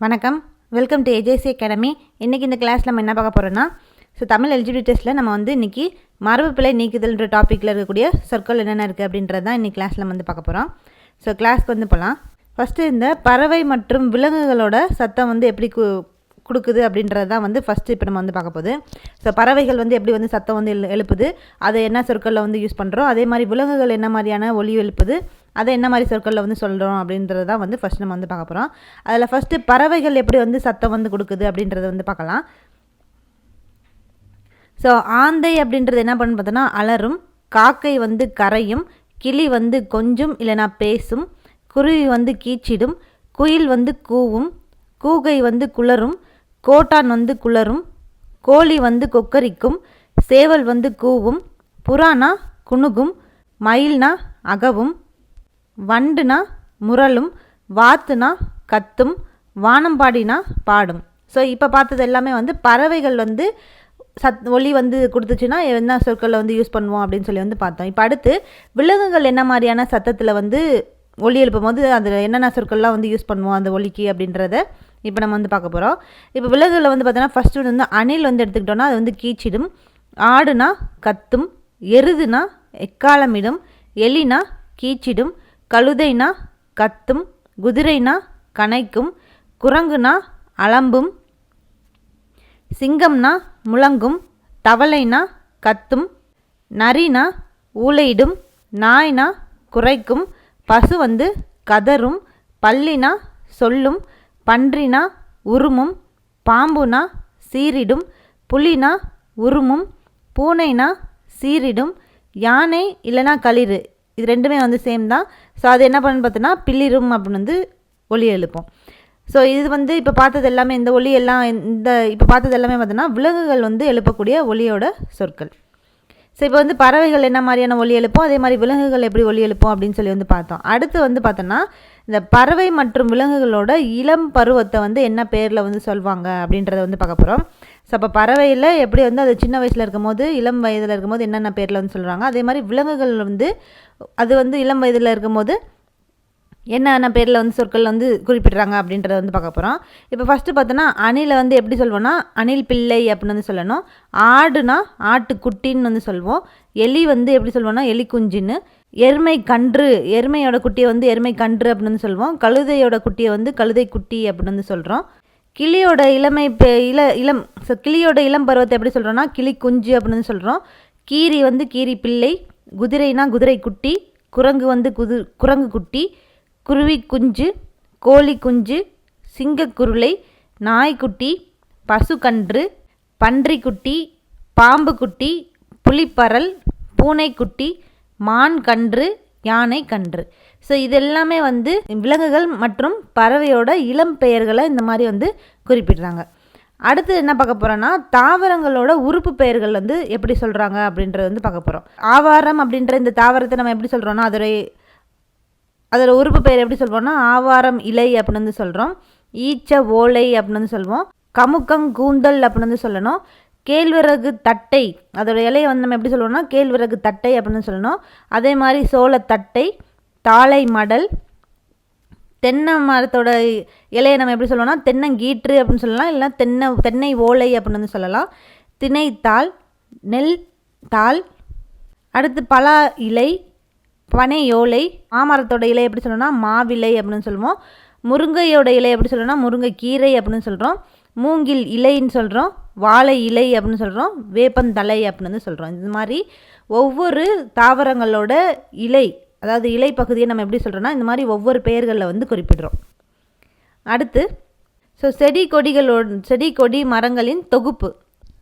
வணக்கம். Welcome to AJC academy இன்றைக்கி இந்த கிளாஸ் நம்ம என்ன பார்க்க போகிறோன்னா ஸோ தமிழ் எலிஜிபிலிட்டி டெஸ்ட்டில் நம்ம வந்து இன்றைக்கி மரபு பிழை நீக்குதல்ன்ற டாப்பிக்கில் இருக்கக்கூடிய சொற்கள் என்னென்ன இருக்குது அப்படின்றது தான் இன்றைக்கி கிளாஸில் வந்து பார்க்க போகிறோம் ஸோ கிளாஸ்க்கு வந்து போகலாம் ஃபஸ்ட்டு இந்த பறவை மற்றும் விலங்குகளோட சத்தம் வந்து எப்படி கு கொடுக்குது அப்படின்றது தான் வந்து ஃபஸ்ட்டு இப்போ நம்ம வந்து பார்க்க போகுது. ஸோ பறவைகள் வந்து எப்படி வந்து சத்தம் வந்து எழு எழுப்புது? அதை என்ன சொற்களில் வந்து யூஸ் பண்ணுறோம் அதே மாதிரி விலங்குகள் என்ன மாதிரியான ஒலி எழுப்புது? அதை என்ன மாதிரி சொற்களில் வந்து சொல்கிறோம் அப்படின்றது தான் வந்து ஃபஸ்ட் நம்ம வந்து பார்க்க போகிறோம் அதில் ஃபஸ்ட்டு பறவைகள் எப்படி வந்து சத்தம் வந்து கொடுக்குது அப்படின்றத வந்து பார்க்கலாம். ஸோ ஆந்தை அப்படின்றது என்ன பண்ணு பார்த்தோன்னா அலறும் காக்கை வந்து கரையும் கிளி வந்து கொஞ்சம் இல்லைனா பேசும் குருவி வந்து கீச்சிடும் குயில் வந்து கூவும் கூகை வந்து குளரும் கோட்டான் வந்து குளரும் கோழி வந்து கொக்கரிக்கும் சேவல் வந்து கூவும் புறானா குணுகும் மயில்னா அகவும் வண்டுனா முரளும் வாத்துனா கத்தும் வானம்பாடினா பாடும். ஸோ இப்போ பார்த்தது எல்லாமே வந்து பறவைகள் வந்து சத் ஒளி வந்து கொடுத்துச்சுன்னா என்ன சொற்களில் வந்து யூஸ் பண்ணுவோம் அப்படின்னு சொல்லி வந்து பார்த்தோம். இப்போ அடுத்து விலங்குகள் என்ன மாதிரியான சத்தத்தில் வந்து ஒலி எழுப்பும் போது அதில் என்னென்ன சொற்கள்லாம் வந்து யூஸ் பண்ணுவோம் அந்த ஒலிக்கு அப்படின்றத இப்போ நம்ம வந்து பார்க்க போகிறோம் இப்போ விலங்குகளில் வந்து பார்த்தோன்னா ஃபஸ்ட்டு வந்து அணில் வந்து எடுத்துக்கிட்டோன்னா அது வந்து கீச்சிடும். ஆடுனா கத்தும். எருதுனா எக்காலமிடும். எலினா கீச்சிடும். கழுதைனா கத்தும். குதிரைனா கனைக்கும் குரங்குனா அலம்பும். சிங்கம்னா முழங்கும். தவளைனா கத்தும். நரினா ஊளையிடும். நாய்னா குறைக்கும் பசு வந்து கதரும் பல்லினா சொல்லும். பன்றினா உருமும் பாம்புனா சீரிடும் புலினா உருமும் பூனைனா சீரிடும் யானை இல்லைனா களிறு. இது ரெண்டுமே வந்து சேம் தான். ஸோ அது என்ன பண்ணுன்னு பார்த்தோன்னா பிள்ளிரும் அப்படின்னு வந்து ஒலி எழுப்போம். ஸோ இது வந்து இப்போ பார்த்தது எல்லாமே இந்த ஒலி எல்லாம் இந்த இப்போ பார்த்தது எல்லாமே பார்த்தோன்னா விலங்குகள் வந்து எழுப்பக்கூடிய ஒலியோட சொற்கள். ஸோ இப்போ வந்து பறவைகள் என்ன மாதிரியான ஒலி எழுப்போம் அதே மாதிரி விலங்குகள் எப்படி ஒலி எழுப்போம் அப்படின்னு சொல்லி வந்து பார்த்தோம். அடுத்து வந்து பார்த்தோன்னா இந்த பறவை மற்றும் விலங்குகளோட இளம் பருவத்தை வந்து என்ன பேரில் வந்து சொல்லுவாங்க அப்படின்றத வந்து பார்க்க போகிறோம் ஸோ அப்போ பறவையில் எப்படி வந்து அது சின்ன வயசில் இருக்கும்போது இளம் வயதில் இருக்கும்போது என்னென்ன பேரில் வந்து சொல்கிறாங்க அதே மாதிரி விலங்குகள் வந்து அது வந்து இளம் வயதில் இருக்கும்போது என்னென்ன பேரில் வந்து சொற்கள் வந்து குறிப்பிட்றாங்க அப்படின்றத வந்து பார்க்க போகிறோம் இப்போ ஃபஸ்ட்டு பார்த்தோன்னா அணிலை வந்து எப்படி சொல்வோன்னா அணில் பிள்ளை அப்படின்னு வந்து சொல்லணும். ஆடுனா ஆட்டுக்குட்டின்னு வந்து சொல்வோம். எலி வந்து எப்படி சொல்வோன்னா எலி குஞ்சுன்னு. எருமை கன்று எருமையோட குட்டியை வந்து எருமை கன்று அப்படின்னு வந்து கழுதையோட குட்டியை வந்து கழுதை குட்டி அப்படின்னு வந்து சொல்கிறோம் கிளியோட இளமை இள இளம் ஸோ கிளியோட இளம் பருவத்தை எப்படி சொல்கிறோன்னா கிளி குஞ்சு அப்படின்னு சொல்கிறோம் கீரி வந்து கீரி பிள்ளை குதிரைனா குதிரை குட்டி குரங்கு வந்து குது குரங்கு குட்டி குருவி குஞ்சு கோழி குஞ்சு சிங்கக்குருளை நாய்க்குட்டி பசுக்கன்று பன்றிக்குட்டி பாம்பு குட்டி புலிப்பறல் பூனைக்குட்டி மான் கன்று யானை கன்று. ஸோ இது எல்லாமே வந்து விலங்குகள் மற்றும் பறவையோட இளம் பெயர்களை இந்த மாதிரி வந்து குறிப்பிடுறாங்க. அடுத்து என்ன பார்க்க போகிறோன்னா தாவரங்களோட உறுப்பு பெயர்கள் வந்து எப்படி சொல்கிறாங்க அப்படின்றது வந்து பார்க்க போகிறோம் ஆவாரம் அப்படின்ற இந்த தாவரத்தை நம்ம எப்படி சொல்கிறோன்னா அதோடைய அதோட உறுப்பு பெயர் எப்படி சொல்வோம்னா ஆவாரம் இலை அப்படின்னு வந்து சொல்கிறோம் ஈச்ச ஓலை அப்படின்னு வந்து சொல்வோம். கமுக்கங் கூந்தல் அப்படின்னு வந்து சொல்லணும். கேழ்விறகு தட்டை அதோட இலையை வந்து நம்ம எப்படி சொல்லுவோம்னா கேழ்விறகு தட்டை அப்படின்னு சொல்லணும். அதே மாதிரி சோளத்தட்டை தாளை மடல் தென்னை மரத்தோட இலையை நம்ம எப்படி சொல்லுவோம்னா தென்னங்கீற்று அப்படின்னு சொல்லலாம். இல்லைனா தென்னை தென்னை ஓலை அப்படின்னு வந்து சொல்லலாம். திணைத்தாள் நெல் தாள். அடுத்து பலா இலை பனை ஓலை. மாமரத்தோட இலை எப்படி சொல்லணும்னா மாவிலை அப்படின்னு சொல்லுவோம். முருங்கையோட இலை எப்படி சொல்லணும்னா முருங்கை கீரை அப்படின்னு சொல்கிறோம் மூங்கில் இலைன்னு சொல்கிறோம் வாழை இலை அப்படின்னு சொல்கிறோம் வேப்பந்தலை அப்படின்னு வந்து சொல்கிறோம் இது மாதிரி ஒவ்வொரு தாவரங்களோட இலை அதாவது இலை பகுதியை நம்ம எப்படி சொல்கிறோன்னா இந்த மாதிரி ஒவ்வொரு பெயர்களில் வந்து குறிப்பிடுறோம். அடுத்து ஸோ செடி கொடிகளோட செடி கொடி மரங்களின் தொகுப்பு.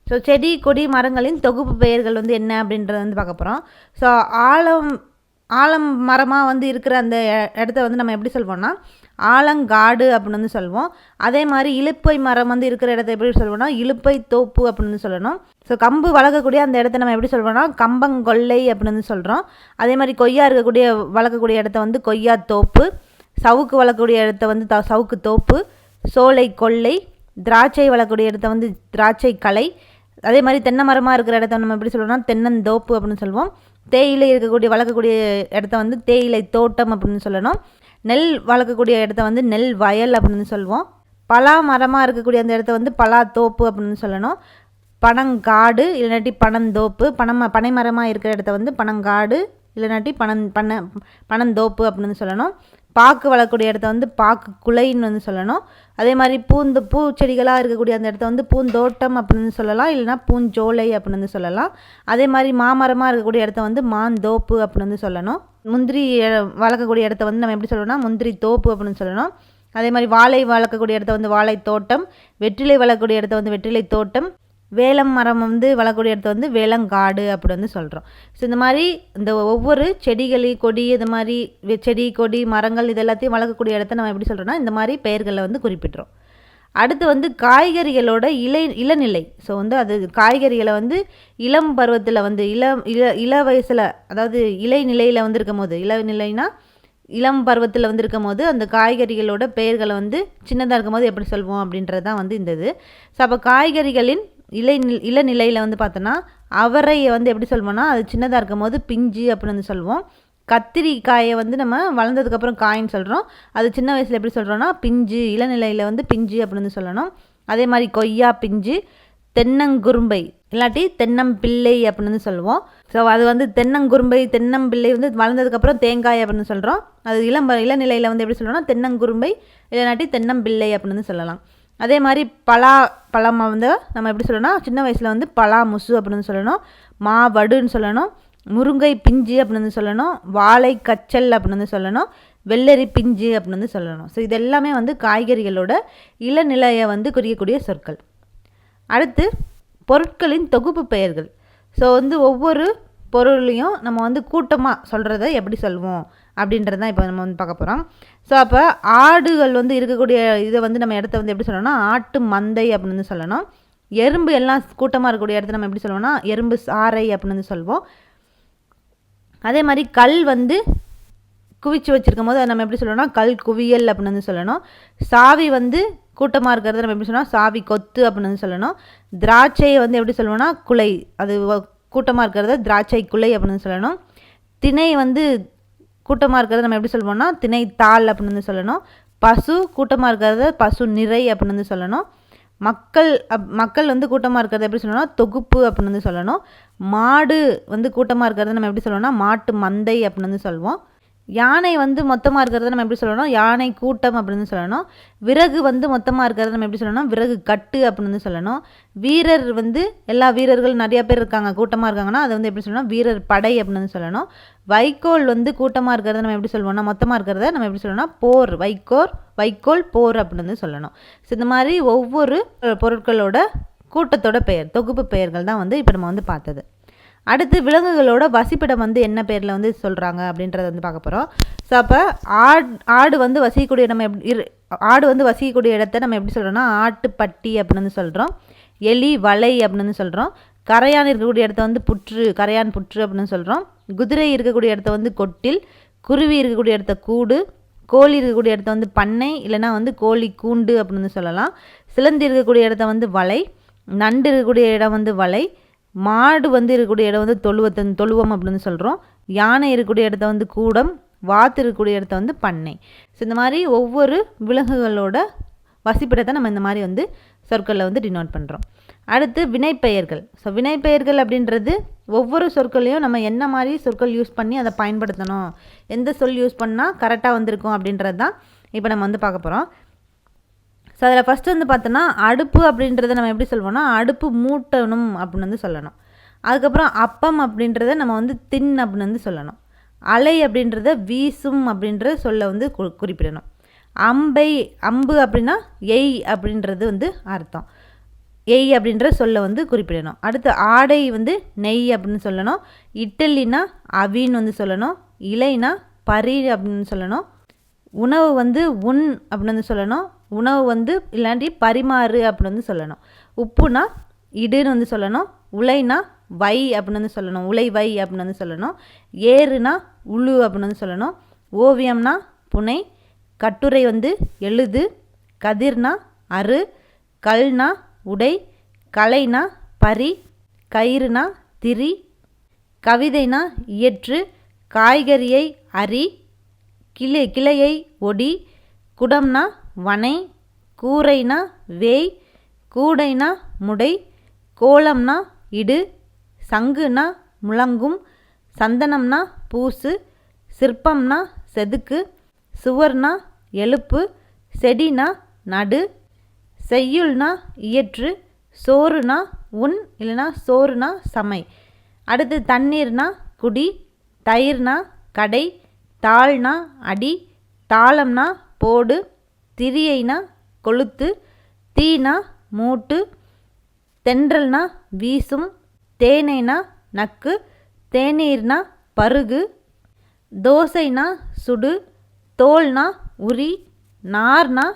ஸோ செடி கொடி மரங்களின் தொகுப்பு பெயர்கள் வந்து என்ன அப்படின்றத வந்து பார்க்க போகிறோம் ஸோ ஆழம் ஆலம் மரமாக வந்து இருக்கிற அந்த இடத்த வந்து நம்ம எப்படி சொல்வோம்னா ஆலங்காடு அப்படின்னு வந்து சொல்வோம். அதே மாதிரி இழுப்பை மரம் வந்து இருக்கிற இடத்த எப்படி சொல்லுவோம்னா இழுப்பை தோப்பு அப்படின்னு சொல்லணும். ஸோ கம்பு வளர்க்கக்கூடிய அந்த இடத்த நம்ம எப்படி சொல்வோம்னா கம்பங்கொல்லை அப்படின்னு சொல்கிறோம் அதே மாதிரி கொய்யா இருக்கக்கூடிய வளர்க்கக்கூடிய இடத்த வந்து கொய்யா தோப்பு. சவுக்கு வளர்க்கக்கூடிய இடத்த வந்து த சவுக்கு தோப்பு. சோலை கொல்லை. திராட்சை வளர்க்கக்கூடிய இடத்த வந்து திராட்சை கலை. அதே மாதிரி தென்னை மரமாக இருக்கிற இடத்த நம்ம எப்படி சொல்லுவோம்னா தென்னந்தோப்பு அப்படின்னு சொல்லுவோம் தேயிலை இருக்கக்கூடிய வளர்க்கக்கூடிய இடத்த வந்து தேயிலை தோட்டம் அப்படின்னு சொல்லணும். நெல் வளர்க்கக்கூடிய இடத்த வந்து நெல் வயல் அப்படின்னு சொல்லுவோம். பலா மரமாக இருக்கக்கூடிய அந்த இடத்த வந்து பலா தோப்பு அப்படின்னு சொல்லணும். பனங்காடு இல்லாட்டி பனந்தோப்பு பனம் பனை மரமாக இருக்கிற இடத்த வந்து பனங்காடு இல்லைனாட்டி பனன் பன பனந்தோப்பு அப்படின்னு சொல்லணும். பாக்கு வளரக்கூடிய இடத்த வந்து பாக்கு குலைன்னு வந்து சொல்லணும். அதே மாதிரி பூந்து பூச்செடிகளாக இருக்கக்கூடிய அந்த இடத்த வந்து பூந்தோட்டம் அப்படின்னு சொல்லலாம். இல்லைனா பூஞ்சோலை அப்படின்னு வந்து சொல்லலாம். அதே மாதிரி மாமரமாக இருக்கக்கூடிய இடத்த வந்து மாந்தோப்பு அப்படின்னு வந்து சொல்லணும். முந்திரி வளர்க்கக்கூடிய இடத்த வந்து நம்ம எப்படி சொல்லணும்னா முந்திரி தோப்பு அப்படின்னு சொல்லணும். அதே மாதிரி வாழை வளர்க்கக்கூடிய இடத்த வந்து வாழை தோட்டம் வெற்றிலை வளர்க்கக்கூடிய இடத்த வந்து வெற்றிலை தோட்டம் வேலம் மரம் வந்து வளரக்கூடிய இடத்த வந்து வேளங்காடு அப்படி வந்து சொல்கிறோம் ஸோ இந்த மாதிரி இந்த ஒவ்வொரு செடிகளி கொடி இது மாதிரி செடி கொடி மரங்கள் இது எல்லாத்தையும் வளர்க்கக்கூடிய இடத்த நம்ம எப்படி சொல்கிறோன்னா இந்த மாதிரி பெயர்களை வந்து குறிப்பிட்றோம். அடுத்து வந்து காய்கறிகளோட இலை இளநிலை. ஸோ வந்து அது காய்கறிகளை வந்து இளம் பருவத்தில் வந்து இளம் இள இள வயசில் அதாவது இலை நிலையில் வந்து இருக்கும் போது இளநிலைனா இளம் பருவத்தில் வந்து இருக்கும் போது அந்த காய்கறிகளோட பெயர்களை வந்து சின்னதாக இருக்கும் போது எப்படி சொல்வோம் அப்படின்றது தான் வந்து இந்த இது. ஸோ அப்போ காய்கறிகளின் இலை இளநிலையில் வந்து பார்த்தோன்னா அவரையை வந்து எப்படி சொல்வோம்னா அது சின்னதாக இருக்கும் போது பிஞ்சு அப்படின்னு வந்து சொல்லுவோம் கத்திரிக்காயை வந்து நம்ம வளர்ந்ததுக்கப்புறம் காயின்னு சொல்கிறோம் அது சின்ன வயசில் எப்படி சொல்கிறோன்னா பிஞ்சு இளநிலையில் வந்து பிஞ்சு அப்படின்னு சொல்லணும். அதே மாதிரி கொய்யா பிஞ்சு தென்னங்குரும்பை இல்லாட்டி தென்னம்பிள்ளை அப்படின்னு சொல்லுவோம் ஸோ அது வந்து தென்னங்குரும்பை தென்னம்பிள்ளை வந்து வளர்ந்ததுக்கப்புறம் தேங்காய் அப்படின்னு சொல்கிறோம் அது இளம் இளநிலையில் வந்து எப்படி சொல்லணும்னா தென்னங்குரும்பை இல்லாட்டி தென்னம்பிள்ளை அப்படின்னு சொல்லலாம். அதே மாதிரி பலா பழம் வந்து நம்ம எப்படி சொல்லணும்னா சின்ன வயசில் வந்து பலா முசு அப்படின்னு சொல்லணும். மாவடுன்னு சொல்லணும். முருங்கை பிஞ்சு அப்படின்னு சொல்லணும். வாழை கச்சல் அப்படின்னு சொல்லணும். வெள்ளரி பிஞ்சு அப்படின்னு சொல்லணும். ஸோ இது எல்லாமே வந்து காய்கறிகளோட இளநிலையை வந்து குறிக்கக்கூடிய சொற்கள். அடுத்து பொருட்களின் தொகுப்பு பெயர்கள். ஸோ வந்து ஒவ்வொரு பொருளையும் நம்ம வந்து கூட்டமாக சொல்கிறத எப்படி சொல்வோம்? அப்படின்றது தான் இப்போ நம்ம வந்து பார்க்க போகிறோம் ஸோ அப்போ ஆடுகள் வந்து இருக்கக்கூடிய இதை வந்து நம்ம இடத்த வந்து எப்படி சொல்லணும்னா ஆட்டு மந்தை அப்படின்னு சொல்லணும். எறும்பு எல்லாம் கூட்டமாக இருக்கக்கூடிய இடத்த நம்ம எப்படி சொல்லுவோம்னா எறும்பு சாறை அப்படின்னு சொல்லுவோம். அதே மாதிரி கல் வந்து குவிச்சு வச்சுருக்கும் போது அதை நம்ம எப்படி சொல்லணும்னா கல் குவியல் அப்படின்னு வந்து சொல்லணும். சாவி வந்து கூட்டமாக இருக்கிறத நம்ம எப்படி சொல்லணும் சாவி கொத்து அப்படின்னு வந்து சொல்லணும். திராட்சையை வந்து எப்படி சொல்லுவோம்னா குலை. அது கூட்டமாக இருக்கிறத திராட்சை குலை அப்படின்னு சொல்லணும். திணை வந்து கூட்டமாக இருக்கிறத நம்ம எப்படி சொல்லுவோம்னா திணை தாள் அப்படின்னு வந்து சொல்லணும். பசு கூட்டமாக இருக்கிறத பசு நிறை அப்படின்னு வந்து சொல்லணும். மக்கள் அப் மக்கள் வந்து கூட்டமாக இருக்கிறத எப்படி சொல்லணும்னா தொகுப்பு அப்படின்னு வந்து சொல்லணும். மாடு வந்து கூட்டமாக இருக்கிறத நம்ம எப்படி சொல்லணும்னா மாட்டு மந்தை அப்படின்னு வந்து சொல்லுவோம். யானை வந்து மொத்தமாக இருக்கிறத நம்ம எப்படி சொல்லணும்? யானை கூட்டம் அப்படின்னு சொல்லணும். விறகு வந்து மொத்தமாக இருக்கிறத நம்ம எப்படி சொல்லணும்? விறகு கட்டு அப்படின்னு சொல்லணும். வீரர் வந்து எல்லா வீரர்கள் நிறையா பேர் இருக்காங்க கூட்டமாக இருக்காங்கன்னா அதை வந்து எப்படி சொல்லணும்? வீரர் படை அப்படின்னு சொல்லணும். வைக்கோல் வந்து கூட்டமாக இருக்கிறத நம்ம எப்படி சொல்லுவோம்னா மொத்தமாக இருக்கிறத நம்ம எப்படி சொல்லணும்னா போர் வைக்கோர் வைக்கோல் போர் அப்படின்னு சொல்லணும். ஸோ இந்த மாதிரி ஒவ்வொரு பொருட்களோட கூட்டத்தோட பெயர் தொகுப்பு பெயர்கள் தான் வந்து இப்போ நம்ம வந்து பார்த்தது. அடுத்து விலங்குகளோட வசிப்பிடம் வந்து என்ன பேரில் வந்து சொல்கிறாங்க அப்படின்றத வந்து பார்க்க போகிறோம் ஸோ அப்போ ஆடு ஆடு வந்து வசிக்கக்கூடிய நம்ம எப்படி இரு ஆடு வந்து வசிக்கக்கூடிய இடத்த நம்ம எப்படி சொல்கிறோம்னா ஆட்டுப்பட்டி அப்படின்னு சொல்கிறோம் எலி வலை அப்படின்னு சொல்கிறோம் கரையான் இருக்கக்கூடிய இடத்த வந்து புற்று கரையான் புற்று அப்படின்னு சொல்கிறோம் குதிரை இருக்கக்கூடிய இடத்த வந்து கொட்டில் குருவி இருக்கக்கூடிய இடத்த கூடு கோழி இருக்கக்கூடிய இடத்த வந்து பண்ணை இல்லைனா வந்து கோழி கூண்டு அப்படின்னு சொல்லலாம். சிலந்தி இருக்கக்கூடிய இடத்த வந்து வலை நண்டு இருக்கக்கூடிய இடம் வந்து வலை மாடு வந்து இருக்கக்கூடிய இடம் வந்து தொழுவத்தன் தொழுவம் அப்படின்னு சொல்கிறோம் யானை இருக்கக்கூடிய இடத்த வந்து கூடம் வாத்து இருக்கக்கூடிய இடத்த வந்து பண்ணை. ஸோ இந்த மாதிரி ஒவ்வொரு விலங்குகளோட வசிப்பிடத்தை நம்ம இந்த மாதிரி வந்து சொற்களில் வந்து டினோட் பண்ணுறோம் அடுத்து வினைப்பெயர்கள். ஸோ வினைப்பெயர்கள் அப்படின்றது ஒவ்வொரு சொற்களையும் நம்ம என்ன மாதிரி சொற்கள் யூஸ் பண்ணி அதை பயன்படுத்தணும். எந்த சொல் யூஸ் பண்ணால் கரெக்டாக வந்திருக்கும் அப்படின்றது தான் இப்போ நம்ம வந்து பார்க்க போகிறோம் ஸோ அதில் ஃபஸ்ட்டு வந்து பார்த்தோன்னா அடுப்பு அப்படின்றத நம்ம எப்படி சொல்லுவோம்னா அடுப்பு மூட்டணும் அப்படின்னு வந்து சொல்லணும். அதுக்கப்புறம் அப்பம் அப்படின்றத நம்ம வந்து தின் அப்படின்னு வந்து சொல்லணும். அலை அப்படின்றத வீசும் அப்படின்ற சொல்ல வந்து கு குறிப்பிடணும். அம்பை அம்பு அப்படின்னா எய் அப்படின்றது வந்து அர்த்தம். எய் அப்படின்ற சொல்ல வந்து குறிப்பிடணும். அடுத்து ஆடை வந்து நெய் அப்படின்னு சொல்லணும். இட்டலினா அவின்னு வந்து சொல்லணும். இலைனா பரி அப்படின்னு சொல்லணும். உணவு வந்து உண் அப்படின்னு வந்து சொல்லணும். உணவு வந்து இல்லாண்டி பரிமாறு அப்படின்னு வந்து சொல்லணும். உப்புனா இடுன்னு வந்து சொல்லணும். உலைனா வை அப்படின்னு வந்து சொல்லணும். உலை வை அப்படின்னு வந்து சொல்லணும். ஏறுனா உழு அப்படின்னு வந்து சொல்லணும். ஓவியம்னா புனை கட்டுரை வந்து எழுது கதிர்னா அரு கல்னா உடை கலைனா பரி கயிறுனா திரி கவிதைனா இயற்று காய்கறியை அரி கிளை கிளையை ஒடி குடம்னா வனை கூரைனா வேய் கூடைனா முடை கோலம்னா இடு சங்குனா முழங்கும் சந்தனம்னா பூசு சிற்பம்னா செதுக்கு சுவர்னா எழுப்பு செடினா நடு செய்யுள்னா இயற்று சோறுனா உன் இல்லைனா சோறுனா சமை. அடுத்து தண்ணீர்னா குடி தயிர்னா கடை தாள்னா அடி தாளம்னா போடு திரியைனா கொளுத்து தீனா மூட்டு தென்றல்னா வீசும் தேனைனா நக்கு தேநீர்னா பருகு தோசைனா சுடு தோல்னா உரி நார்னா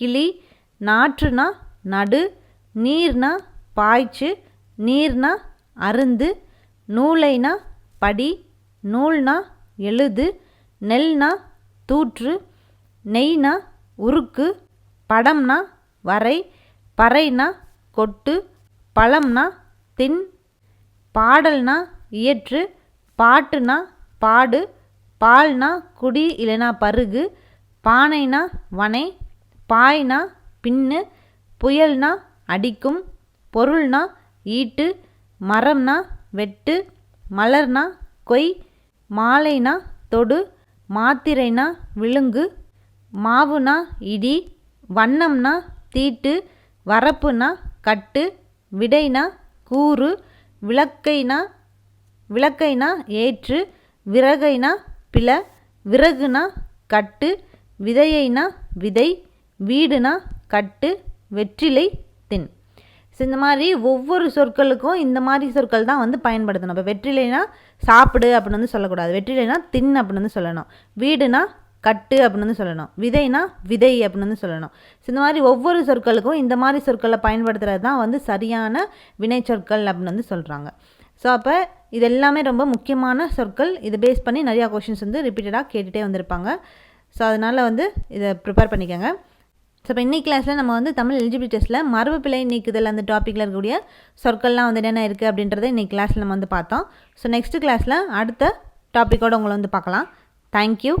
கிளி நாற்றுனா நடு நீர்னா பாய்ச்சு நீர்னா அருந்து நூலைனா படி நூல்னா எழுது நெல்னா தூற்று நெய்னா உருக்கு படம்னா வரை பறைனா கொட்டு பழம்னா தின் பாடல்னா இயற்று பாட்டுனா பாடு பால்னா குடி இல்லைனா பருகு பானைனா வனை பாய்னா பின்னு புயல்னா அடிக்கும் பொருள்னா ஈட்டு மரம்னா வெட்டு மலர்னா கொய் மாலைனா தொடு மாத்திரைனா விழுங்கு மாவுனா இடி வண்ணம்னா தீட்டு வரப்புனா கட்டு விடைனா கூறு விளக்கைனா விளக்கைனா ஏற்று விறகைனா பிள விறகுனா கட்டு விதையைனா விதை வீடுனா கட்டு வெற்றிலை தின். ஸோ இந்த மாதிரி ஒவ்வொரு சொற்களுக்கும் இந்த மாதிரி சொற்கள் தான் வந்து பயன்படுத்தணும். இப்போ வெற்றிலைனா சாப்பிடு அப்படின்னு வந்து சொல்லக்கூடாது. வெற்றிலைனா தின் அப்படின்னு வந்து சொல்லணும். வீடுனா கட்டு அப்படின்னு வந்து சொல்லணும். விதைனா விதை அப்படின்னு வந்து சொல்லணும். ஸோ இந்த மாதிரி ஒவ்வொரு சொற்களுக்கும் இந்த மாதிரி சொற்களை பயன்படுத்துகிறது தான் வந்து சரியான வினை சொற்கள் அப்படின்னு வந்து சொல்கிறாங்க ஸோ அப்போ இது எல்லாமே ரொம்ப முக்கியமான சொற்கள். இதை பேஸ் பண்ணி நிறையா கொஷின்ஸ் வந்து ரிப்பீட்டடாக கேட்டுகிட்டே வந்திருப்பாங்க. ஸோ அதனால் வந்து இதை ப்ரிப்பேர் பண்ணிக்கோங்க. ஸோ இப்போ இன்றைக்கி கிளாஸில் நம்ம வந்து தமிழ் எலிஜிபிலிட்டி டெஸ்ட்டில் மரபு பிழை நீக்குதல் அந்த டாப்பிக்கில் இருக்கக்கூடிய சொற்கள்லாம் வந்து என்னென்ன இருக்குது அப்படின்றத இன்றைக்கி கிளாஸில் நம்ம வந்து பார்த்தோம். ஸோ நெக்ஸ்ட் கிளாஸில் அடுத்த டாப்பிக்கோடு உங்களை வந்து பார்க்கலாம். தேங்க்யூ